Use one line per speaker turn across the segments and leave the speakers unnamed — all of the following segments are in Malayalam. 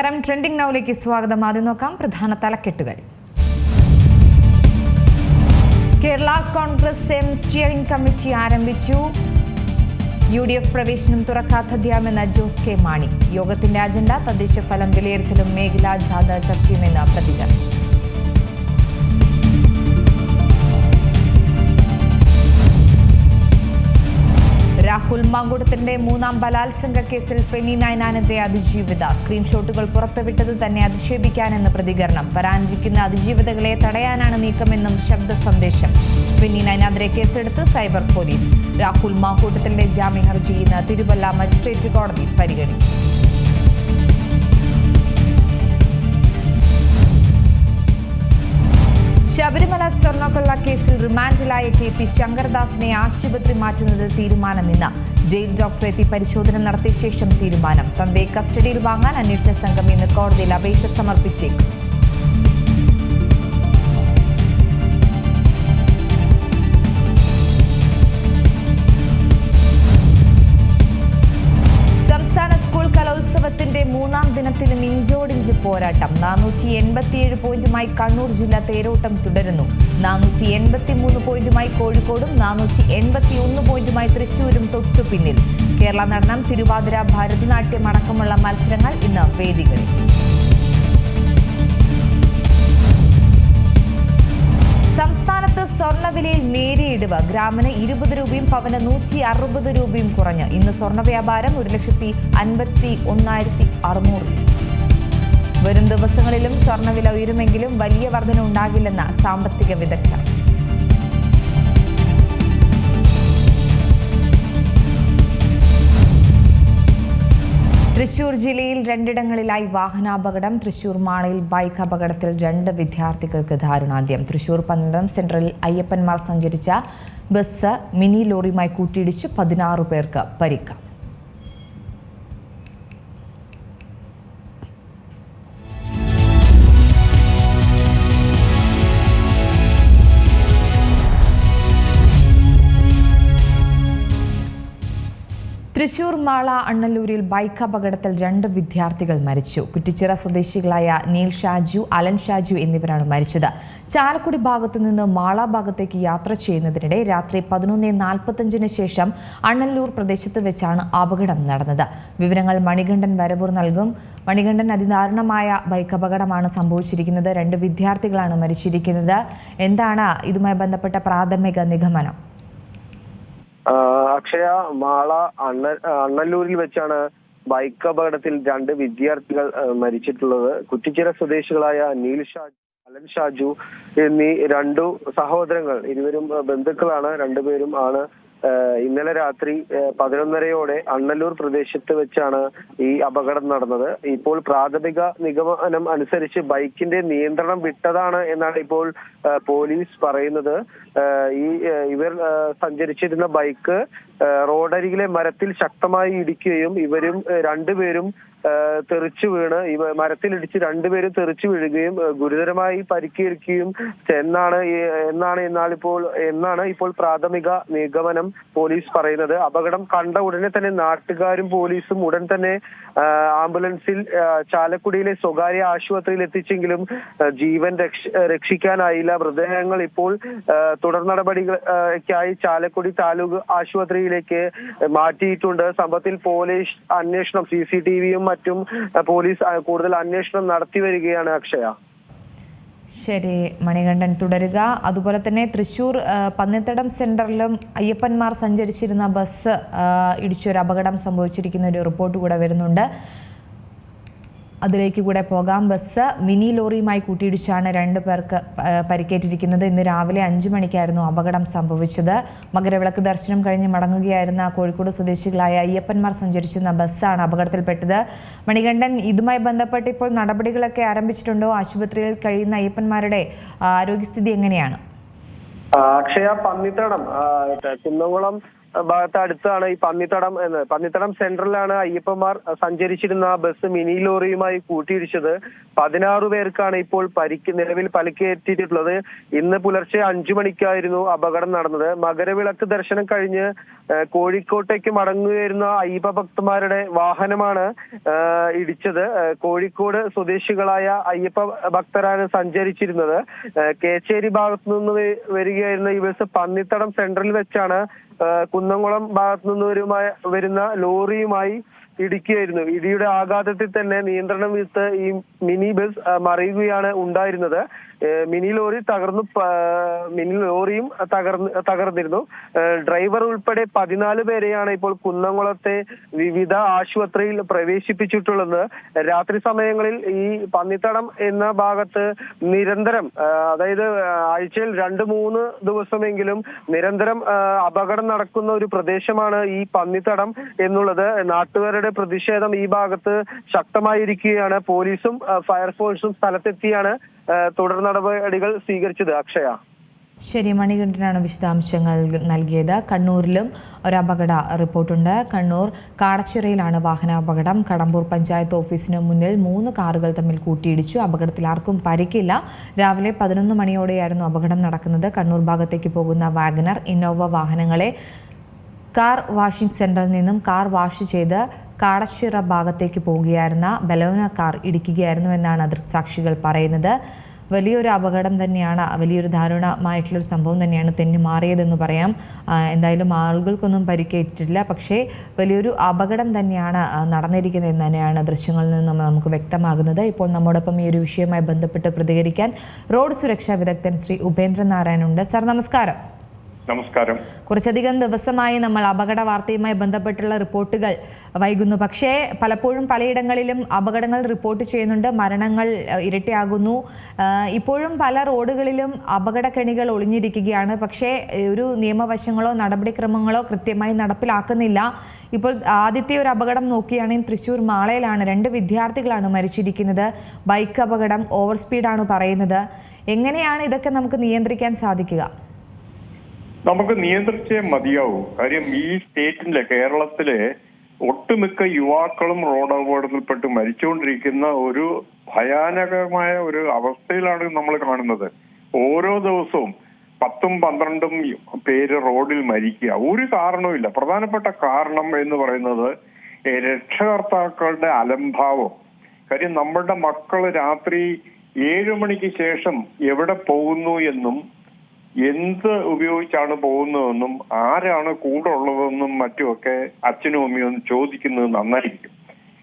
നമസ്കാരം. ട്രെൻഡിംഗ് നൗലേക്ക് സ്വാഗതം. ആദ്യം നോക്കാം പ്രധാന തലക്കെട്ടുകൾ. Kerala Congress M steering committee ആരംഭിച്ചു. യു ഡി എഫ് പ്രവേശനം തുറക്കാത്തധ്യാമെന്ന ജോസ് കെ മാണി. യോഗത്തിന്റെ അജണ്ട തദ്ദേശ ഫലം വിലയിരുത്തലും മേഖലാ ജാഥ ചർച്ചയുമെന്ന് പ്രതികരണം. രാഹുൽ മാങ്കൂട്ടത്തിന്റെ മൂന്നാം ബലാത്സംഗ കേസിൽ ഫെനി നയനാനെതിരെ അതിജീവിത. സ്ക്രീൻഷോട്ടുകൾ പുറത്തുവിട്ടത് തന്നെ അധിക്ഷേപിക്കാനെന്ന് പ്രതികരണം. വരാനിരിക്കുന്ന അതിജീവിതകളെ തടയാനാണ് നീക്കമെന്നും ശബ്ദ സന്ദേശം. ഫെനി നയനാനെതിരെ കേസെടുത്ത് സൈബർ പോലീസ്. രാഹുൽ മാങ്കൂട്ടത്തിന്റെ ജാമ്യ ഹർജി ഇന്ന് തിരുവല്ല മജിസ്ട്രേറ്റ് കോടതി പരിഗണിക്കും. ശബരിമല സ്വർണക്കൊള്ള കേസിൽ റിമാൻഡിലായ കെ പി ശങ്കർദാസിനെ ആശുപത്രി മാറ്റുന്നതിൽ തീരുമാനമിന്ന് ജയിൽ ഡോക്ടർ എത്തി പരിശോധന നടത്തിയ ശേഷം തീരുമാനം. തന്റെ കസ്റ്റഡിയിൽ വാങ്ങാൻ അന്വേഷണ സംഘം ഇന്ന് കോടതിയിൽ അപേക്ഷ സമർപ്പിച്ചേക്കും. പോരാട്ടം. നാനൂറ്റി എൺപത്തിയേഴ് പോയിന്റുമായി കണ്ണൂർ ജില്ല തേരോട്ടം തുടരുന്നു. നാനൂറ്റി എൺപത്തി മൂന്ന് പോയിന്റുമായി കോഴിക്കോടും നാനൂറ്റി എൺപത്തി ഒന്ന് പോയിന്റുമായി തൃശൂരും തൊട്ടു പിന്നിൽ. കേരള നടനം തിരുവാതിര ഭരതനാട്യം അടക്കമുള്ള മത്സരങ്ങൾ ഇന്ന് വേദികളിൽ. സംസ്ഥാനത്ത് സ്വർണവിലയിൽ നേരിയ ഇടിവ് ഗ്രാമിന് ഇരുപത് രൂപയും പവന് നൂറ്റി അറുപത് രൂപയും കുറഞ്ഞ്. ഇന്ന് സ്വർണ വ്യാപാരം ഒരു ലക്ഷത്തി അൻപത്തി ഒന്നായിരത്തി അറുന്നൂറ് വരും ദിവസങ്ങളിലും സ്വർണവില ഉയരുമെങ്കിലും വലിയ വർധന ഉണ്ടാകില്ലെന്ന് സാമ്പത്തിക വിദഗ്ധർ. തൃശൂർ ജില്ലയിൽ രണ്ടിടങ്ങളിലായി വാഹനാപകടം. തൃശൂർ മാളയിൽ ബൈക്ക് അപകടത്തിൽ രണ്ട് വിദ്യാർത്ഥികൾക്ക് ദാരുണാന്ത്യം തൃശൂർ പന്തളം സെൻട്രലിൽ അയ്യപ്പന്മാർ സഞ്ചരിച്ച ബസ് മിനി ലോറിയുമായി കൂട്ടിയിടിച്ച് പതിനാറ് പേർക്ക് പരിക്ക്. തൃശൂർ മാള അണ്ണല്ലൂരിൽ ബൈക്ക് അപകടത്തിൽ രണ്ട് വിദ്യാർത്ഥികൾ മരിച്ചു. കുറ്റിച്ചിറ സ്വദേശികളായ നീൽ ഷാജു അലൻ ഷാജു എന്നിവരാണ് മരിച്ചത്. ചാലക്കുടി ഭാഗത്തു നിന്ന് മാള ഭാഗത്തേക്ക് യാത്ര ചെയ്യുന്നതിനിടെ രാത്രി പതിനൊന്ന് നാൽപ്പത്തഞ്ചിന് ശേഷം അണ്ണല്ലൂർ പ്രദേശത്ത് വെച്ചാണ് അപകടം നടന്നത്. വിവരങ്ങൾ മണികണ്ഠൻ വരവൂർ നൽകും. മണികണ്ഠൻ അതിദാരുണമായ ബൈക്ക് അപകടമാണ് സംഭവിച്ചിരിക്കുന്നത്. രണ്ട് വിദ്യാർത്ഥികളാണ് മരിച്ചിരിക്കുന്നത്. എന്താണ് ഇതുമായി ബന്ധപ്പെട്ട പ്രാഥമിക നിഗമനം?
അക്ഷയ മാള അണ്ണ അണ്ണല്ലൂരിൽ വെച്ചാണ് ബൈക്ക് അപകടത്തിൽ രണ്ട് വിദ്യാർത്ഥികൾ മരിച്ചിട്ടുള്ളത്. കുറ്റിച്ചിറ സ്വദേശികളായ നീൽ ഷാജു അലൻ ഷാജു എന്നീ രണ്ടു സഹോദരങ്ങൾ ഇരുവരും ബന്ധുക്കളാണ് രണ്ടുപേരും ആണ് ഇന്നലെ രാത്രി പതിനൊന്നരയോടെ അണ്ണല്ലൂർ പ്രദേശത്ത് വെച്ചാണ് ഈ അപകടം നടന്നത്. ഇപ്പോൾ പ്രാഥമിക നിഗമനം അനുസരിച്ച് ബൈക്കിന്റെ നിയന്ത്രണം വിട്ടതാണ് എന്നാണ് ഇപ്പോൾ പോലീസ് പറയുന്നത്. ഈ ഇവർ സഞ്ചരിച്ചിരുന്ന ബൈക്ക് റോഡരികിലെ മരത്തിൽ ശക്തമായി ഇടിക്കുകയും ഇവരും രണ്ടുപേരും തെറിച്ചു വീണ് ഈ മരത്തിലിടിച്ച് രണ്ടുപേരും തെറിച്ചു വീഴുകയും ഗുരുതരമായി പരിക്കേൽക്കുകയും എന്നാണ് എന്നാണ് എന്നാൽ ഇപ്പോൾ എന്നാണ് ഇപ്പോൾ പ്രാഥമിക നിഗമനം പോലീസ് പറയുന്നത്. അപകടം കണ്ട ഉടനെ തന്നെ നാട്ടുകാരും പോലീസും ഉടൻ തന്നെ ആംബുലൻസിൽ ചാലക്കുടിയിലെ സ്വകാര്യ ആശുപത്രിയിൽ എത്തിച്ചെങ്കിലും ജീവൻ രക്ഷ- രക്ഷിക്കാനായില്ല. മൃതദേഹങ്ങൾ ഇപ്പോൾ തുടർ നടപടികൾക്കായി ചാലക്കുടി താലൂക്ക് ആശുപത്രിയിലേക്ക് മാറ്റിയിട്ടുണ്ട്. സംഭവത്തിൽ പോലീസ് അന്വേഷണം സി സി ടി വിയും മറ്റും പോലീസ് കൂടുതൽ അന്വേഷണം നടത്തി വരികയാണ് അക്ഷയ.
ശരി മണികണ്ഠൻ തുടരുക. അതുപോലെ തന്നെ തൃശൂർ പന്നിത്തടം സെന്ററിലും അയ്യപ്പന്മാർ സഞ്ചരിച്ചിരുന്ന ബസ് ഇടിച്ചൊരു അപകടം സംഭവിച്ചിരിക്കുന്ന ഒരു റിപ്പോർട്ട് കൂടെ വരുന്നുണ്ട്. അതിലേക്ക് കൂടെ പോകാം. ബസ് മിനി ലോറിയുമായി കൂട്ടിയിടിച്ചാണ് രണ്ട് പേർക്ക് പരിക്കേറ്റിരിക്കുന്നത്. ഇന്ന് രാവിലെ അഞ്ചു മണിക്കായിരുന്നു അപകടം സംഭവിച്ചത്. മകരവിളക്ക് ദർശനം കഴിഞ്ഞ് മടങ്ങുകയായിരുന്ന കോഴിക്കോട് സ്വദേശികളായ അയ്യപ്പന്മാർ സഞ്ചരിച്ചിരുന്ന ബസ്സാണ് അപകടത്തിൽപ്പെട്ടത്. മണികണ്ഠൻ ഇതുമായി ബന്ധപ്പെട്ട് ഇപ്പോൾ നടപടികളൊക്കെ ആരംഭിച്ചിട്ടുണ്ടോ? ആശുപത്രിയിൽ കഴിയുന്ന അയ്യപ്പന്മാരുടെ ആരോഗ്യസ്ഥിതി എങ്ങനെയാണ്?
അക്ഷയ പന്നിത്തടം കുന്നംകുളം ഭാഗത്ത് അടുത്താണ് ഈ പന്നിത്തടം എന്ന്. പന്നിത്തടം സെന്ററിലാണ് അയ്യപ്പന്മാർ സഞ്ചരിച്ചിരുന്ന ആ ബസ് മിനി ലോറിയുമായി കൂട്ടിയിടിച്ചത്. പതിനാറ് പേർക്കാണ് ഇപ്പോൾ പരിക്ക് നിലവിൽ പരിക്കേറ്റിട്ടുള്ളത്. ഇന്ന് പുലർച്ചെ അഞ്ചു മണിക്കായിരുന്നു അപകടം നടന്നത്. മകരവിളക്ക് ദർശനം കഴിഞ്ഞ് കോഴിക്കോട്ടേക്ക് മടങ്ങുകയായിരുന്ന അയ്യപ്പ ഭക്തന്മാരുടെ വാഹനമാണ് ഇടിച്ചത്. കോഴിക്കോട് സ്വദേശികളായ അയ്യപ്പ ഭക്തരാണ് സഞ്ചരിച്ചിരുന്നത്. കേച്ചേരി ഭാഗത്തു നിന്ന് വരികയായിരുന്ന ഈ ബസ് പന്നിത്തടം സെന്ററിൽ വെച്ചാണ് കുന്നംകുളം ഭാഗത്തു നിന്ന് വരുന്ന ലോറിയുമായി ഇടിക്കുകയായിരുന്നു. ഇടിയുടെ ആഘാതത്തിൽ തന്നെ നിയന്ത്രണം വിട്ട് ഈ മിനി ബസ് മറിയുകയാണ് ഉണ്ടായിരുന്നത്. മിനി ലോറി തകർന്നു മിനി ലോറിയും തകർന്ന് തകർന്നിരുന്നു. ഡ്രൈവർ ഉൾപ്പെടെ പതിനാല് പേരെയാണ് ഇപ്പോൾ കുന്നംകുളത്തെ വിവിധ ആശുപത്രിയിൽ പ്രവേശിപ്പിച്ചിട്ടുള്ളത്. രാത്രി സമയങ്ങളിൽ ഈ പന്നിത്തടം എന്ന ഭാഗത്ത് നിരന്തരം അതായത് ആഴ്ചയിൽ രണ്ട് മൂന്ന് ദിവസമെങ്കിലും നിരന്തരം അപകടം നടക്കുന്ന ഒരു പ്രദേശമാണ് ഈ പന്നിത്തടം എന്നുള്ളത്. നാട്ടുകാരുടെ പ്രതിഷേധം ഈ ഭാഗത്ത് ശക്തമായിരിക്കുകയാണ്. പോലീസും ഫയർഫോഴ്സും സ്ഥലത്തെത്തിയാണ് തുടർ നടപടികൾ സ്വീകരിച്ചത്. അക്ഷയ.
ശരി മണികണ്ഠനാണ് വിശദാംശങ്ങൾ നൽകിയത്. കണ്ണൂരിലും ഒരു അപകട റിപ്പോർട്ടുണ്ട്. കണ്ണൂർ കാടച്ചിറയിലാണ് വാഹനാപകടം. കടമ്പൂർ പഞ്ചായത്ത് ഓഫീസിന് മുന്നിൽ മൂന്ന് കാറുകൾ തമ്മിൽ കൂട്ടിയിടിച്ചു. അപകടത്തിൽ ആർക്കും പരിക്കില്ല. രാവിലെ പതിനൊന്ന് മണിയോടെയായിരുന്നു അപകടം നടക്കുന്നത്. കണ്ണൂർ ഭാഗത്തേക്ക് പോകുന്ന വാഗനർ ഇന്നോവ വാഹനങ്ങളെ കാർ വാഷിംഗ് സെന്ററിൽ നിന്നും കാർ വാഷ് ചെയ്ത് കാടച്ചിറ ഭാഗത്തേക്ക് പോവുകയായിരുന്ന ബലോന കാർ ഇടിക്കുകയായിരുന്നു എന്നാണ് ദൃക്സാക്ഷികൾ പറയുന്നത്. വലിയൊരു അപകടം തന്നെയാണ് വലിയൊരു ദാരുണമായിട്ടുള്ളൊരു സംഭവം തന്നെയാണ് തെന്നി മാറിയതെന്ന് പറയാം. എന്തായാലും ആളുകൾക്കൊന്നും പരിക്കേറ്റിട്ടില്ല. പക്ഷേ വലിയൊരു അപകടം തന്നെയാണ് ആ, നടന്നിരിക്കുന്നത് എന്ന് തന്നെയാണ് ദൃശ്യങ്ങളിൽ നിന്ന് നമുക്ക് വ്യക്തമാകുന്നത്. ഇപ്പോൾ നമ്മോടൊപ്പം ഈ ഒരു വിഷയവുമായി ബന്ധപ്പെട്ട് പ്രതികരിക്കാൻ റോഡ് സുരക്ഷാ വിദഗ്ധൻ ശ്രീ ഉപേന്ദ്രനാരായണുണ്ട്. സാർ നമസ്കാരം.
നമസ്കാരം.
കുറച്ചധികം ദിവസമായി നമ്മൾ അപകട വാർത്തയുമായി ബന്ധപ്പെട്ടുള്ള റിപ്പോർട്ടുകൾ വൈകുന്നു. പക്ഷേ പലപ്പോഴും പലയിടങ്ങളിലും അപകടങ്ങൾ റിപ്പോർട്ട് ചെയ്യുന്നുണ്ട്. മരണങ്ങൾ ഇരട്ടിയാകുന്നു. ഇപ്പോഴും പല റോഡുകളിലും അപകടക്കെണികൾ ഒളിഞ്ഞിരിക്കുകയാണ്. പക്ഷേ ഒരു നിയമവശങ്ങളോ നടപടിക്രമങ്ങളോ കൃത്യമായി നടപ്പിലാക്കുന്നില്ല. ഇപ്പോൾ ആദ്യത്തെ ഒരു അപകടം നോക്കുകയാണെങ്കിൽ തൃശ്ശൂർ മാളയിലാണ്. രണ്ട് വിദ്യാർത്ഥികളാണ് മരിച്ചിരിക്കുന്നത്. ബൈക്ക് അപകടം ഓവർ സ്പീഡാണ് പറയുന്നത്. എങ്ങനെയാണ് ഇതൊക്കെ നമുക്ക് നിയന്ത്രിക്കാൻ സാധിക്കുക?
നമുക്ക് നിയന്ത്രിച്ചേ മതിയാവൂ. കാര്യം ഈ സ്റ്റേറ്റിലെ കേരളത്തിലെ ഒട്ടുമിക്ക യുവാക്കളും റോഡ് അപകടത്തിൽപ്പെട്ട് മരിച്ചുകൊണ്ടിരിക്കുന്ന ഒരു ഭയാനകമായ ഒരു അവസ്ഥയിലാണ് നമ്മൾ കാണുന്നത്. ഓരോ ദിവസവും പത്തും പന്ത്രണ്ടും പേര് റോഡിൽ മരിക്കുക. ഒരു കാരണവുമില്ല പ്രധാനപ്പെട്ട കാരണം എന്ന് പറയുന്നത് രക്ഷകർത്താക്കളുടെ അലംഭാവം. കാര്യം നമ്മളുടെ മക്കൾ രാത്രി ഏഴു മണിക്ക് ശേഷം എവിടെ പോകുന്നു എന്നും എന്ത് ഉപയോഗിച്ചാണ് പോകുന്നതെന്നും ആരാണ് കൂടെ ഉള്ളതെന്നും മറ്റുമൊക്കെ അച്ഛനും അമ്മയും ഒന്ന് ചോദിക്കുന്നത് നന്നായിരിക്കും.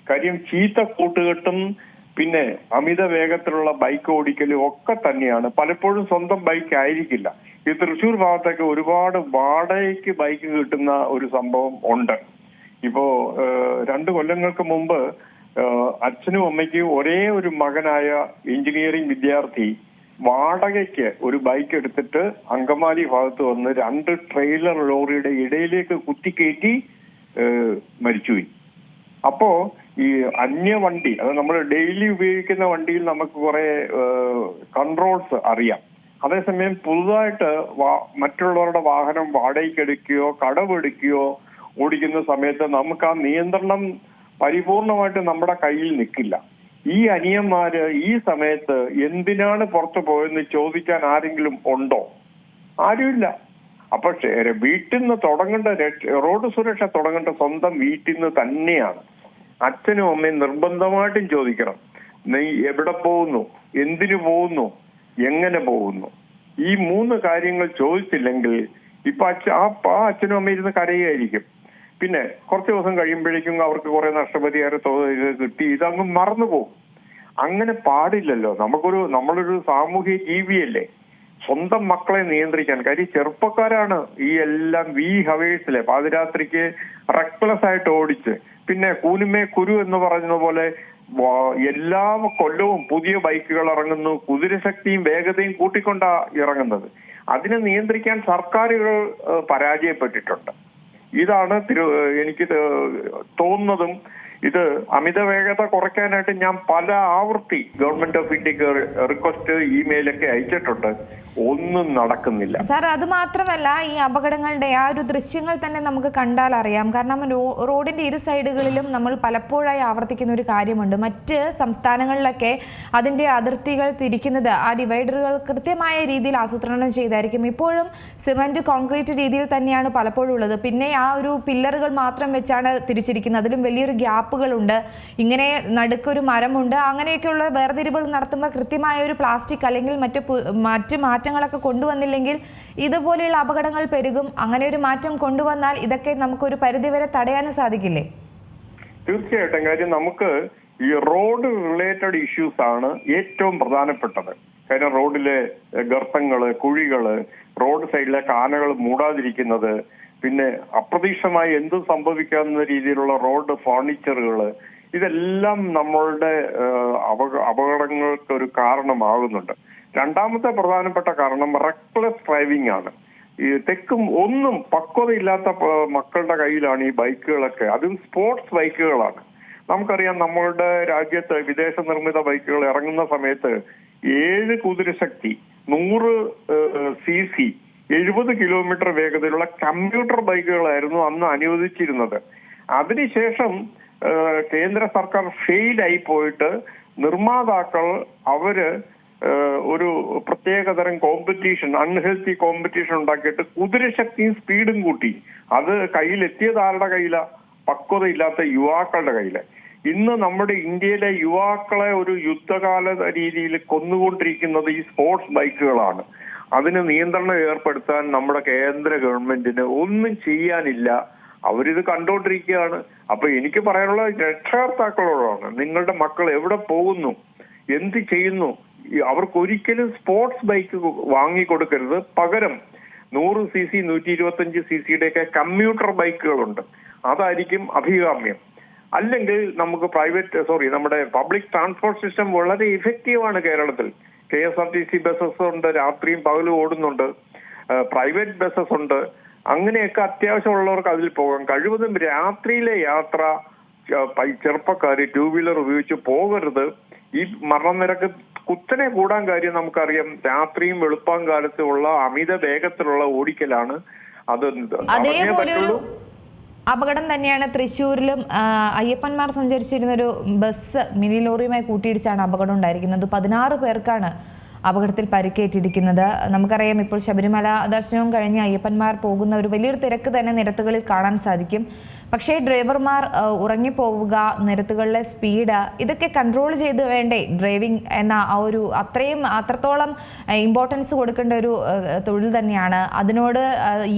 കാര്യം ചീത്ത കൂട്ടുകെട്ടും പിന്നെ അമിത വേഗത്തിലുള്ള ബൈക്ക് ഓടിക്കലും ഒക്കെ തന്നെയാണ്. പലപ്പോഴും സ്വന്തം ബൈക്ക് ആയിരിക്കില്ല. ഈ തൃശ്ശൂർ ഭാഗത്തൊക്കെ ഒരുപാട് വാടകയ്ക്ക് ബൈക്ക് കിട്ടുന്ന ഒരു സംഭവം ഉണ്ട്. ഇപ്പോ രണ്ടു കൊല്ലങ്ങൾക്ക് മുമ്പ് അച്ഛനും അമ്മയ്ക്കും ഒരേ ഒരു മകനായ എഞ്ചിനീയറിംഗ് വിദ്യാർത്ഥി വാടകയ്ക്ക് ഒരു ബൈക്ക് എടുത്തിട്ട് അങ്കമാലി ഭാഗത്ത് വന്ന് രണ്ട് ട്രെയിലർ ലോറിയുടെ ഇടയിലേക്ക് കുത്തിക്കയറ്റി മരിച്ചുപോയി. അപ്പോ ഈ അന്യ വണ്ടി അത് നമ്മൾ ഡെയിലി ഉപയോഗിക്കുന്ന വണ്ടിയിൽ നമുക്ക് കുറെ കൺട്രോൾസ് അറിയാം. അതേസമയം പുതുതായിട്ട് മറ്റുള്ളവരുടെ വാഹനം വാടകയ്ക്ക് എടുക്കുകയോ കടമെടുക്കുകയോ ഓടിക്കുന്ന സമയത്ത് നമുക്ക് ആ നിയന്ത്രണം പരിപൂർണമായിട്ട് നമ്മുടെ കയ്യിൽ നിൽക്കില്ല. ഈ അനിയന്മാര് ഈ സമയത്ത് എന്തിനാണ് പുറത്തു പോയെന്ന് ചോദിക്കാൻ ആരെങ്കിലും ഉണ്ടോ? ആരുമില്ല. അപ്പൊ വീട്ടിൽ നിന്ന് തുടങ്ങേണ്ട റോഡ് സുരക്ഷ തുടങ്ങേണ്ട സ്വന്തം വീട്ടിൽ നിന്ന് തന്നെയാണ്. അച്ഛനും അമ്മയും നിർബന്ധമായിട്ടും ചോദിക്കണം. നീ എവിടെ പോകുന്നു? എന്തിനു പോകുന്നു? എങ്ങനെ പോകുന്നു? ഈ മൂന്ന് കാര്യങ്ങൾ ചോദിച്ചില്ലെങ്കിൽ ഇപ്പൊ അച്ഛ ആ അച്ഛനും അമ്മയും ഇരുന്ന് കരയുകയായിരിക്കും പിന്നെ കുറച്ച് ദിവസം കഴിയുമ്പോഴേക്കും അവർക്ക് കുറെ നഷ്ടപരിഹാര തുക കിട്ടി. ഇതങ്ങ് മറന്നു പോകും അങ്ങനെ പാടില്ലല്ലോ. നമുക്കൊരു നമ്മളൊരു സാമൂഹ്യ ജീവിയല്ലേ? സ്വന്തം മക്കളെ നിയന്ത്രിക്കാൻ. കാര്യം ചെറുപ്പക്കാരാണ് ഈ എല്ലാം വി ഹവേഴ്സിലെ പാതിരാത്രിക്ക് റെക്ലസ് ആയിട്ട് ഓടിച്ച്. പിന്നെ കൂനുമേ കുരു എന്ന് പറയുന്ന പോലെ എല്ലാ കൊല്ലവും പുതിയ ബൈക്കുകൾ ഇറങ്ങുന്നു. കുതിരശക്തിയും വേഗതയും കൂട്ടിക്കൊണ്ടാ ഇറങ്ങുന്നത്. അതിനെ നിയന്ത്രിക്കാൻ സർക്കാരുകൾ പരാജയപ്പെട്ടിട്ടുണ്ട്. ഇതാണ് എനിക്ക് തോന്നുന്നതും ഇത് അമിത വേഗത കുറയ്ക്കാനായിട്ട് ഞാൻ പല ആവൃത്തി ഗവൺമെന്റ് ഓഫ് ഇന്ത്യയ്ക്ക് റിക്വസ്റ്റ് ഇമെയിലൊക്കെ അയച്ചിട്ടുണ്ട്. ഒന്നും നടക്കുന്നില്ല.
സാർ അത് മാത്രമല്ല ഈ അപകടങ്ങളുടെ ആ ഒരു ദൃശ്യങ്ങൾ തന്നെ നമുക്ക് കണ്ടാൽ അറിയാം. കാരണം റോഡിന്റെ ഇരു സൈഡുകളിലും നമ്മൾ പലപ്പോഴായി ആവർത്തിക്കുന്ന ഒരു കാര്യമുണ്ട്. മറ്റ് സംസ്ഥാനങ്ങളിലൊക്കെ അതിന്റെ അതിർത്തികൾ തിരിക്കുന്നത് ആ ഡിവൈഡറുകൾ കൃത്യമായ രീതിയിൽ ആസൂത്രണം ചെയ്തായിരിക്കും. ഇപ്പോഴും സിമന്റ് കോൺക്രീറ്റ് രീതിയിൽ തന്നെയാണ് പലപ്പോഴും ഉള്ളത്. പിന്നെ ആ ഒരു പില്ലറുകൾ മാത്രം വെച്ചാണ് തിരിച്ചിരിക്കുന്നത്. അതിലും വലിയൊരു ഗ്യാപ്പുകളുണ്ട് ഇങ്ങനെ നടുക്കൊരു മരമുണ്ട്. അങ്ങനെയൊക്കെയുള്ള വേർതിരിവുകൾ നടത്തുമ്പോൾ കൃത്യമായ ഒരു പ്ലാസ്റ്റിക് അല്ലെങ്കിൽ മറ്റ് മറ്റ് മാറ്റങ്ങളൊക്കെ കൊണ്ടുവന്നില്ലെങ്കിൽ ഇതുപോലെയുള്ള അപകടങ്ങൾ പെരുകും. അങ്ങനെ ഒരു മാറ്റം കൊണ്ടുവന്നാൽ ഇതൊക്കെ നമുക്കൊരു പരിധിവരെ തടയാനും സാധിക്കില്ലേ?
തീർച്ചയായിട്ടും. കാര്യം നമുക്ക് ഈ റോഡ് റിലേറ്റഡ് ഇഷ്യൂസ് ആണ് ഏറ്റവും പ്രധാനപ്പെട്ടത്. കാരണം റോഡിലെ ഗർത്തങ്ങൾ കുഴികൾ റോഡ് സൈഡിലെ കാനകൾ മൂടാതിരിക്കുന്നത് പിന്നെ അപ്രതീക്ഷിതമായി എന്തും സംഭവിക്കാവുന്ന രീതിയിലുള്ള റോഡ് ഫർണിച്ചറുകൾ ഇതെല്ലാം നമ്മളുടെ അപകടങ്ങൾക്ക് ഒരു കാരണമാകുന്നുണ്ട്. രണ്ടാമത്തെ പ്രധാനപ്പെട്ട കാരണം റെക്ലെസ് ഡ്രൈവിംഗ് ആണ്. ഈ തെക്കും ഒന്നും പക്വതയില്ലാത്ത മക്കളുടെ കയ്യിലാണ് ഈ ബൈക്കുകളൊക്കെ. അതും സ്പോർട്സ് ബൈക്കുകളാണ്. നമുക്കറിയാം നമ്മളുടെ രാജ്യത്ത് വിദേശ നിർമ്മിത ബൈക്കുകൾ ഇറങ്ങുന്ന സമയത്ത് ഏഴ് കുതിരശക്തി നൂറ് സി സി എഴുപത് കിലോമീറ്റർ വേഗതയിലുള്ള കമ്പ്യൂട്ടർ ബൈക്കുകളായിരുന്നു അന്ന് അനുവദിച്ചിരുന്നത്. അതിനുശേഷം കേന്ദ്ര സർക്കാർ ഫെയിലായി പോയിട്ട് നിർമ്മാതാക്കൾ അവർ ഒരു ഒരു പ്രത്യേകതരം കോമ്പറ്റീഷൻ അൺഹെൽത്തി കോമ്പറ്റീഷൻ ഉണ്ടാക്കിയിട്ട് കുതിരശക്തിയും സ്പീഡും കൂട്ടി. അത് കയ്യിലെത്തിയത് ആരുടെ കയ്യില? പക്വതയില്ലാത്ത യുവാക്കളുടെ കയ്യിൽ. ഇന്ന് നമ്മുടെ ഇന്ത്യയിലെ യുവാക്കളെ ഒരു യുദ്ധകാല രീതിയിൽ കൊന്നുകൊണ്ടിരിക്കുന്നത് ഈ സ്പോർട്സ് ബൈക്കുകളാണ്. അതിന് നിയന്ത്രണം ഏർപ്പെടുത്താൻ നമ്മുടെ കേന്ദ്ര ഗവൺമെന്റിന് ഒന്നും ചെയ്യാനില്ല. അവരിത് കണ്ടോണ്ടിരിക്കുകയാണ്. അപ്പൊ എനിക്ക് പറയാനുള്ള രക്ഷകർത്താക്കളോടാണ്. നിങ്ങളുടെ മക്കൾ എവിടെ പോകുന്നു? എന്ത് ചെയ്യുന്നു? അവർക്ക് ഒരിക്കലും സ്പോർട്സ് ബൈക്ക് വാങ്ങിക്കൊടുക്കരുത്. പകരം നൂറ് സി സി നൂറ്റി ഇരുപത്തി അഞ്ച് സി സിയുടെ ഒക്കെ കമ്പ്യൂട്ടർ ബൈക്കുകളുണ്ട്. അതായിരിക്കും അഭികാമ്യം. അല്ലെങ്കിൽ നമുക്ക് പ്രൈവറ്റ് സോറി നമ്മുടെ പബ്ലിക് ട്രാൻസ്പോർട്ട് സിസ്റ്റം വളരെ ഇഫക്റ്റീവ് ആണ് കേരളത്തിൽ. K S R T C buses ഉണ്ട് രാത്രിയും പകലും ഓടുന്നുണ്ട് പ്രൈവറ്റ് ബസ്സസ് ഉണ്ട് അങ്ങനെയൊക്കെ അത്യാവശ്യമുള്ളവർക്ക് അതിൽ പോകാം. കഴിവതും രാത്രിയിലെ യാത്ര ചെറുപ്പക്കാർ ടു ചെറുപ്പക്കാര് ടൂ വീലർ ഉപയോഗിച്ച് പോകരുത്. ഈ മരണനിരക്ക് കുത്തനെ കൂടാൻ കാര്യം നമുക്കറിയാം. രാത്രിയും വെളുപ്പാൻ കാലത്തുള്ള അമിത വേഗത്തിലുള്ള ഓടിക്കലാണ് അത്. അതേപോലെ
അപകടം തന്നെയാണ് തൃശ്ശൂരിലും അയ്യപ്പന്മാർ സഞ്ചരിച്ചിരുന്ന ഒരു ബസ് മിനി ലോറിയുമായി കൂട്ടിയിടിച്ചാണ് അപകടം ഉണ്ടായിരിക്കുന്നത്. പതിനാറ് പേർക്കാണ് അപകടത്തിൽ പരിക്കേറ്റിരിക്കുന്നത്. നമുക്കറിയാം ഇപ്പോൾ ശബരിമല ദർശനവും കഴിഞ്ഞ് അയ്യപ്പന്മാർ പോകുന്ന ഒരു വലിയൊരു തിരക്ക് തന്നെ നിരത്തുകളിൽ കാണാൻ സാധിക്കും. പക്ഷേ ഡ്രൈവർമാർ ഉറങ്ങി ഉറങ്ങിപ്പോവുക നിരത്തുകളിലെ സ്പീഡ് ഇതൊക്കെ കൺട്രോൾ ചെയ്ത് വേണ്ടേ? ഡ്രൈവിംഗ് എന്ന ആ ഒരു അത്രയും അത്രത്തോളം ഇമ്പോർട്ടൻസ് കൊടുക്കേണ്ട ഒരു തൊഴിൽ തന്നെയാണ്. അതിനോട്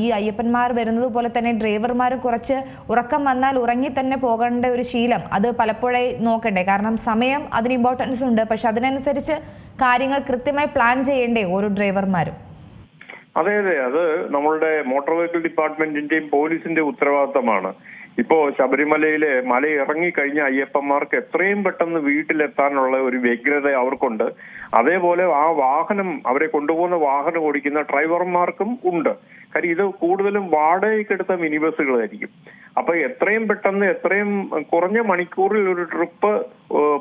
ഈ അയ്യപ്പന്മാർ വരുന്നത് പോലെ തന്നെ ഡ്രൈവർമാർ കുറച്ച് ഉറക്കം വന്നാൽ ഉറങ്ങി തന്നെ പോകേണ്ട ഒരു ശീലം അത് പലപ്പോഴേ നോക്കണ്ടേ? കാരണം സമയം അതിന് ഇമ്പോർട്ടൻസ് ഉണ്ട്. പക്ഷെ അതിനനുസരിച്ച് കാര്യങ്ങൾ കൃത്യമായി പ്ലാൻ ചെയ്യണ്ടേ ഓരോ ഡ്രൈവർമാരും?
അതെ അതെ. അത് നമ്മളുടെ മോട്ടോർ വെഹിക്കിൾ ഡിപ്പാർട്ട്മെന്റിന്റെയും പോലീസിന്റെ ഉത്തരവാദിത്തമാണ്. ഇപ്പോ ശബരിമലയിലെ മല ഇറങ്ങി കഴിഞ്ഞ അയ്യപ്പന്മാർക്ക് എത്രയും പെട്ടെന്ന് വീട്ടിലെത്താനുള്ള ഒരു വ്യഗ്രത അവർക്കുണ്ട്. അതേപോലെ ആ വാഹനം അവരെ കൊണ്ടുപോകുന്ന വാഹനം ഓടിക്കുന്ന ഡ്രൈവർമാർക്കും ഉണ്ട്. കാര്യം ഇത് കൂടുതലും വാടകയ്ക്കെടുത്ത മിനി ബസ്സുകളായിരിക്കും അപ്പൊ എത്രയും പെട്ടെന്ന് എത്രയും കുറഞ്ഞ മണിക്കൂറിൽ ഒരു ട്രിപ്പ്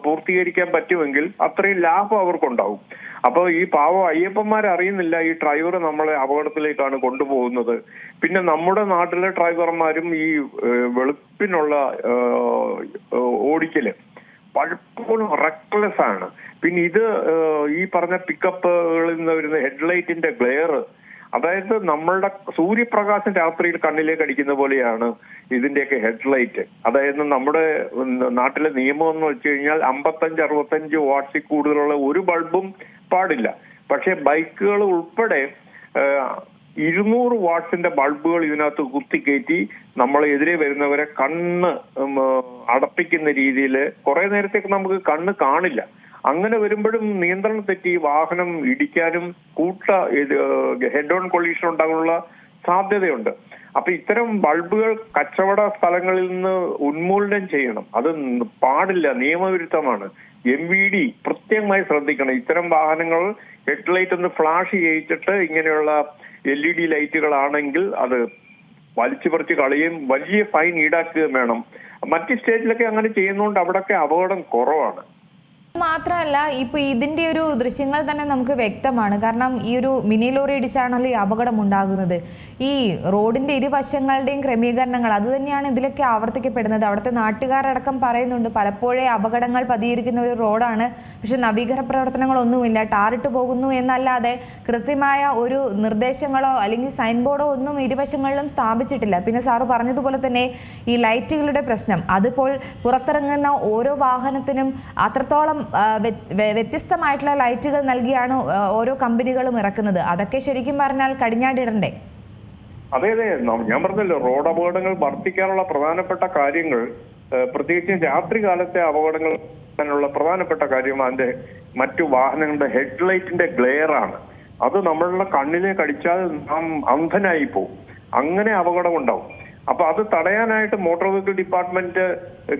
പൂർത്തീകരിക്കാൻ പറ്റുമെങ്കിൽ അത്രയും ലാഭം അവർക്കുണ്ടാവും. അപ്പൊ ഈ പാവം അയ്യപ്പന്മാർ അറിയുന്നില്ല ഈ ഡ്രൈവർ നമ്മളെ അപകടത്തിലേക്കാണ് കൊണ്ടുപോകുന്നത്. പിന്നെ നമ്മുടെ നാട്ടിലെ ഡ്രൈവർമാരും ഈ വെളുപ്പിനുള്ള ഓടിക്കൽ പലപ്പോഴും റെക്ലെസ് ആണ്. പിന്നെ ഇത് ഈ പറഞ്ഞ പിക്കപ്പുകളിൽ നിന്ന് വരുന്ന ഹെഡ്ലൈറ്റിന്റെ ഗ്ലെയർ അതായത് നമ്മളുടെ സൂര്യപ്രകാശം രാത്രിയിൽ കണ്ണിലേക്ക് അടിക്കുന്ന പോലെയാണ് ഇതിന്റെയൊക്കെ ഹെഡ്ലൈറ്റ്. അതായത് നമ്മുടെ നാട്ടിലെ നിയമം എന്ന് വെച്ച് കഴിഞ്ഞാൽ അമ്പത്തഞ്ച് അറുപത്തഞ്ച് വാട്സിൽ കൂടുതലുള്ള ഒരു ബൾബും പാടില്ല. പക്ഷെ ബൈക്കുകൾ ഉൾപ്പെടെ ഇരുന്നൂറ് വാട്സിന്റെ ബൾബുകൾ ഇതിനകത്ത് കുത്തിക്കയറ്റി നമ്മളെ എതിരെ വരുന്നവരെ കണ്ണ് അടപ്പിക്കുന്ന രീതിയിൽ കുറെ നേരത്തേക്ക് നമുക്ക് കണ്ണ് കാണില്ല. അങ്ങനെ വരുമ്പോഴും നിയന്ത്രണം തെറ്റി വാഹനം ഇടിക്കാനും കൂട്ട ഹെഡ് ഓൺ കൊളീഷൻ ഉണ്ടാകാനുള്ള സാധ്യതയുണ്ട്. അപ്പൊ ഇത്തരം ബൾബുകൾ കച്ചവട സ്ഥലങ്ങളിൽ നിന്ന് ഉന്മൂലനം ചെയ്യണം. അത് പാടില്ല നിയമവിരുദ്ധമാണ്. എം വി ഡി പ്രത്യേകമായി ശ്രദ്ധിക്കണം. ഇത്തരം വാഹനങ്ങൾ ഹെഡ്ലൈറ്റ് ഒന്ന് ഫ്ലാഷ് ചെയ്യിച്ചിട്ട് ഇങ്ങനെയുള്ള എൽ ഇ ഡി ലൈറ്റുകളാണെങ്കിൽ അത് വലിച്ചു പറിച്ച് കളയും. വലിയ ഫൈൻ ഈടാക്കുകയും വേണം. മറ്റ് സ്റ്റേറ്റിലൊക്കെ അങ്ങനെ ചെയ്യുന്നതുകൊണ്ട് അവിടെയൊക്കെ അപകടം കുറവാണ്.
മാത്രമല്ല ഇപ്പൊ ഇതിന്റെ ഒരു ദൃശ്യങ്ങൾ തന്നെ നമുക്ക് വ്യക്തമാണ്. കാരണം ഈ ഒരു മിനി ലോറി ഇടിച്ചാണല്ലോ ഈ അപകടം ഉണ്ടാകുന്നത്. ഈ റോഡിന്റെ ഇരുവശങ്ങളുടെയും ക്രമീകരണങ്ങൾ അത് തന്നെയാണ് ഇതിലൊക്കെ ആവർത്തിക്കപ്പെടുന്നത്. അവിടുത്തെ നാട്ടുകാരടക്കം പറയുന്നുണ്ട് പലപ്പോഴേ അപകടങ്ങൾ പതിയിരിക്കുന്ന ഒരു റോഡാണ്. പക്ഷെ നവീകരണ പ്രവർത്തനങ്ങളൊന്നുമില്ല. ടാറിട്ട് പോകുന്നു എന്നല്ലാതെ കൃത്യമായ ഒരു നിർദ്ദേശങ്ങളോ അല്ലെങ്കിൽ സൈൻ ബോർഡോ ഒന്നും ഇരുവശങ്ങളിലും സ്ഥാപിച്ചിട്ടില്ല. പിന്നെ സാറ് പറഞ്ഞതുപോലെ തന്നെ ഈ ലൈറ്റുകളുടെ പ്രശ്നം. അതിപ്പോൾ പുറത്തിറങ്ങുന്ന ഓരോ വാഹനത്തിനും അത്രത്തോളം വ്യത്യസ്തമായിട്ടുള്ള ലൈറ്റുകൾ നൽകിയാണ് ഓരോ കമ്പനികളും ഇറക്കുന്നത്. അതൊക്കെ ശരിക്കും പറഞ്ഞാൽ കടിഞ്ഞാടിടണ്ടേ?
അതെ അതെ. ഞാൻ പറഞ്ഞല്ലോ റോഡ് അപകടങ്ങൾ വർദ്ധിക്കാനുള്ള പ്രധാനപ്പെട്ട കാര്യങ്ങൾ പ്രത്യേകിച്ച് രാത്രി കാലത്തെ അപകടങ്ങൾ ുള്ള പ്രധാനപ്പെട്ട കാര്യം അതിന്റെ മറ്റു വാഹനങ്ങളുടെ ഹെഡ് ലൈറ്റിന്റെ ഗ്ലെയർ ആണ്. അത് നമ്മളുടെ കണ്ണിലേക്ക് അടിച്ചാൽ നാം അന്ധനായി പോകും അങ്ങനെ അപകടം ഉണ്ടാവും. അപ്പൊ അത് തടയാനായിട്ട് മോട്ടോർ വെഹിക്കിൾ ഡിപ്പാർട്ട്മെന്റ്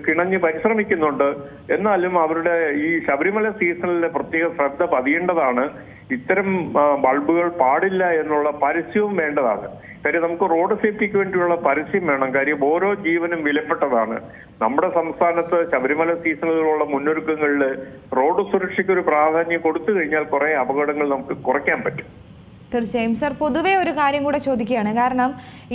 കിണഞ്ഞ് പരിശ്രമിക്കുന്നുണ്ട്. എന്നാലും അവരുടെ ഈ ശബരിമല സീസണിലെ പ്രത്യേക ശ്രദ്ധ പതിയേണ്ടതാണ്. ഇത്തരം ബൾബുകൾ പാടില്ല എന്നുള്ള പരസ്യവും വേണ്ടതാണ്. കാര്യം നമുക്ക് റോഡ് സേഫ്റ്റിക്ക് വേണ്ടിയുള്ള പരസ്യം വേണം. കാര്യം ഓരോ ജീവനും വിലപ്പെട്ടതാണ്. നമ്മുടെ സംസ്ഥാനത്ത് ശബരിമല സീസണിലുള്ള മുന്നൊരുക്കങ്ങളിൽ റോഡ് സുരക്ഷയ്ക്ക് ഒരു പ്രാധാന്യം കൊടുത്തു കഴിഞ്ഞാൽ കുറെ അപകടങ്ങൾ നമുക്ക് കുറയ്ക്കാൻ പറ്റും.
തീർച്ചയായും. സർ പൊതുവേ ഒരു കാര്യം കൂടെ ചോദിക്കുകയാണ്. കാരണം